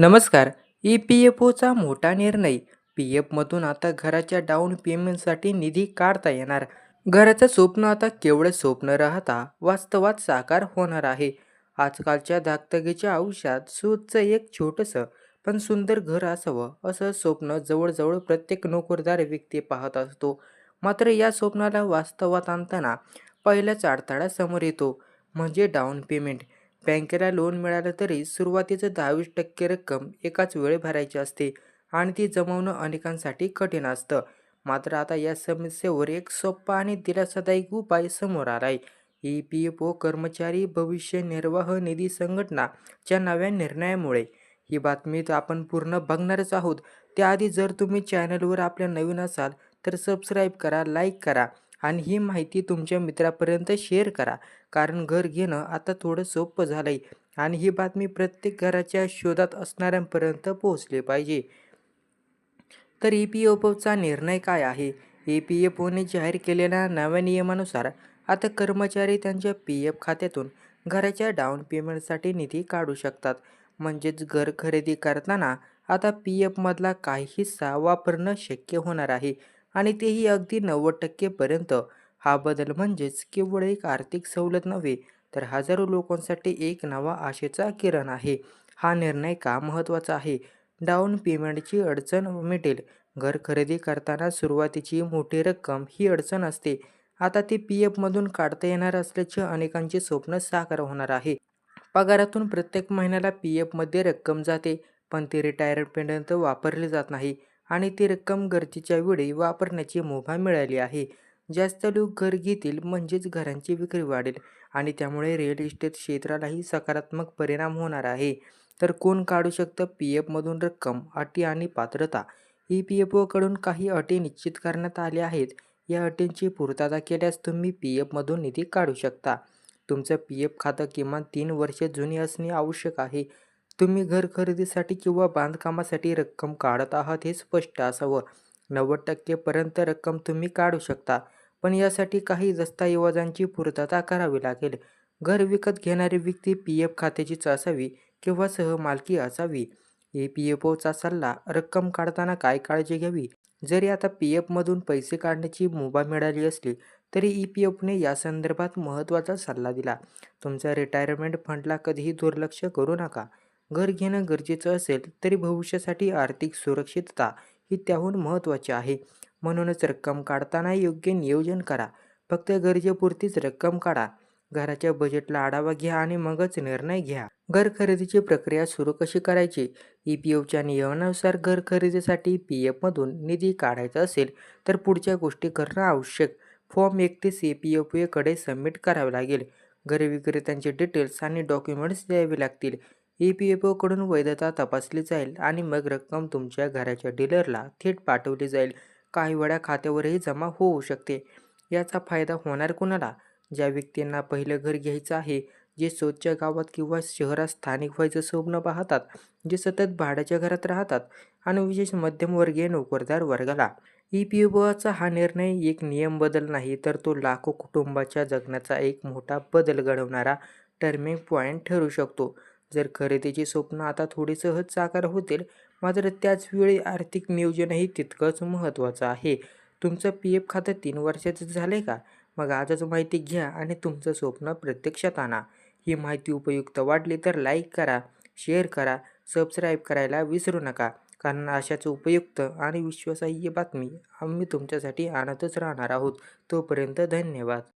नमस्कार. E P F Ocha मोठा निर्णय. पी एफमधून आता घराच्या डाऊन पेमेंटसाठी निधी काढता येणार. घराचं स्वप्न आता केवळ स्वप्न राहता वास्तवात साकार होणार आहे. आजकालच्या धाकधगीच्या आयुष्यात सूतचं एक छोटंसं पण सुंदर घर असावं असं स्वप्न जवळजवळ प्रत्येक नोकरदार व्यक्ती पाहत असतो. मात्र या स्वप्नाला वास्तवात आणताना पहिलाच अडथळा समोर येतो. म्हणजे डाऊन पेमेंट बँकेला लोन मिळालं तरी सुरुवातीचं दहावीस टक्के रक्कम एकाच वेळी भरायची असते आणि ती जमवणं अनेकांसाठी कठीण असतं. मात्र आता या समस्येवर एक सोपा आणि दिलासादायक उपाय समोर आलाय. ई पी एफ ओ कर्मचारी भविष्य निर्वाह निधी संघटनाच्या नव्या निर्णयामुळे. ही बातमी तर आपण पूर्ण बघणारच आहोत. त्याआधी जर तुम्ही चॅनलवर आपल्या नवीन असाल तर सबस्क्राईब करा लाईक करा आणि ही माहिती तुमच्या मित्रापर्यंत शेअर करा. कारण घर घेणं आता थोडं सोपं झालं आहे आणि ही बातमी प्रत्येक घराच्या शोधात असणाऱ्यांपर्यंत पोहोचली पाहिजे. तर ई पी एफ ओचा निर्णय काय आहे? ई पी एफ ओने जाहीर केलेल्या नव्या नियमानुसार आता कर्मचारी त्यांच्या पी एफ खात्यातून घराच्या डाऊन पेमेंटसाठी निधी काढू शकतात. म्हणजेच घर खरेदी करताना आता पी एफमधला काही हिस्सा वापरणं शक्य होणार आहे. आणि तेही अगदी नव्वद टक्केपर्यंत हा बदल म्हणजेच केवळ एक आर्थिक सवलत नव्हे तर हजारो लोकांसाठी एक नवा आशेचा किरण आहे. हा निर्णय का महत्त्वाचा आहे? डाऊन पेमेंटची अडचण मिटेल. घर खरेदी करताना सुरुवातीची मोठी रक्कम ही अडचण असते. आता ती पी एफमधून काढता येणार असल्याचे अनेकांचे स्वप्न साकार होणार आहे. पगारातून प्रत्येक महिन्याला पी एफमध्ये रक्कम जाते पण ती रिटायरमेंटपर्यंत वापरली जात नाही. आणि ती रक्कम गरजेच्या वेळी वापरण्याची मुभा मिळाली आहे. जास्त लोक घर घेतील म्हणजेच घरांची विक्री वाढेल आणि त्यामुळे रिअल इस्टेट क्षेत्रालाही सकारात्मक परिणाम होणार आहे. तर कोण काढू शकतं पी एफमधून रक्कम अटी आणि पात्रता? ई पी एफ ओकडून काही अटी निश्चित करण्यात आल्या आहेत. या अटींची पूर्तता केल्यास तुम्ही पी एफमधून निधी काढू शकता. तुमचं पी एफ खातं किमान तीन वर्षे जुनी असणे आवश्यक आहे. तुम्ही घर खरेदीसाठी किंवा बांधकामासाठी रक्कम काढत आहात हे स्पष्ट असावं. नव्वद टक्केपर्यंत रक्कम तुम्ही काढू शकता पण यासाठी काही दस्तऐवजांची पूर्तता करावी लागेल. घर विकत घेणारी व्यक्ती पी एफ खात्याचीच असावी किंवा सहमालकी असावी. ई पी एफ ओचा सल्ला रक्कम काढताना काय काळजी घ्यावी? जरी आता पी एफमधून पैसे काढण्याची मुभा मिळाली असली तरी ई पी एफने या संदर्भात महत्त्वाचा सल्ला दिला. तुमचा रिटायरमेंट फंडला कधीही दुर्लक्ष करू नका. घर घेणं गरजेचं असेल तरी भविष्यासाठी आर्थिक सुरक्षितता ही त्याहून महत्त्वाची आहे. म्हणूनच रक्कम काढताना योग्य नियोजन करा. फक्त गरजेपुरतीच रक्कम काढा. घराच्या बजेटला आढावा घ्या आणि मगच निर्णय घ्या. घर खरेदीची प्रक्रिया सुरू कशी करायची? ई पी एफच्या नियमानुसार घर खरेदीसाठी पी एफमधून निधी काढायचा असेल तर पुढच्या गोष्टी करणं आवश्यक. फॉर्म एकतीस ई पी एफ एकडे सबमिट करावे लागेल. घर विक्रेत्यांचे डिटेल्स आणि डॉक्युमेंट्स द्यावे लागतील. ई पी एफ ओकडून वैधता तपासली जाईल आणि मग रक्कम तुमच्या घराच्या डीलरला थेट पाठवली जाईल. काही वेळा खात्यावरही जमा होऊ शकते. याचा फायदा होणार कुणाला? ज्या व्यक्तींना पहिलं घर घ्यायचं आहे जे स्वतःच्या गावात किंवा शहरात स्थानिक व्हायचं स्वप्न पाहतात जे सतत भाड्याच्या घरात राहतात आणि विशेष मध्यमवर्गीय नोकरदार वर्गाला. ई पी ओचा हा निर्णय एक नियम बदल नाही तर तो लाखो कुटुंबाच्या जगण्याचा एक मोठा बदल घडवणारा टर्मिंग पॉईंट ठरू शकतो. जर खरेदीची स्वप्न आता थोडी सहज साकार होतील मात्र त्याच वेळी आर्थिक नियोजनही तितकंच महत्त्वाचं आहे. तुमचं पी एफ खातं तीन वर्षाचं झालं आहे का? मग आजच माहिती घ्या आणि तुमचं स्वप्न प्रत्यक्षात आणा. ही माहिती उपयुक्त वाटली तर लाईक करा शेअर करा सबस्क्राईब करायला विसरू नका कारण अशाच उपयुक्त आणि विश्वासाह्य बातमी आम्ही तुमच्यासाठी आणतच राहणार आहोत. तोपर्यंत धन्यवाद.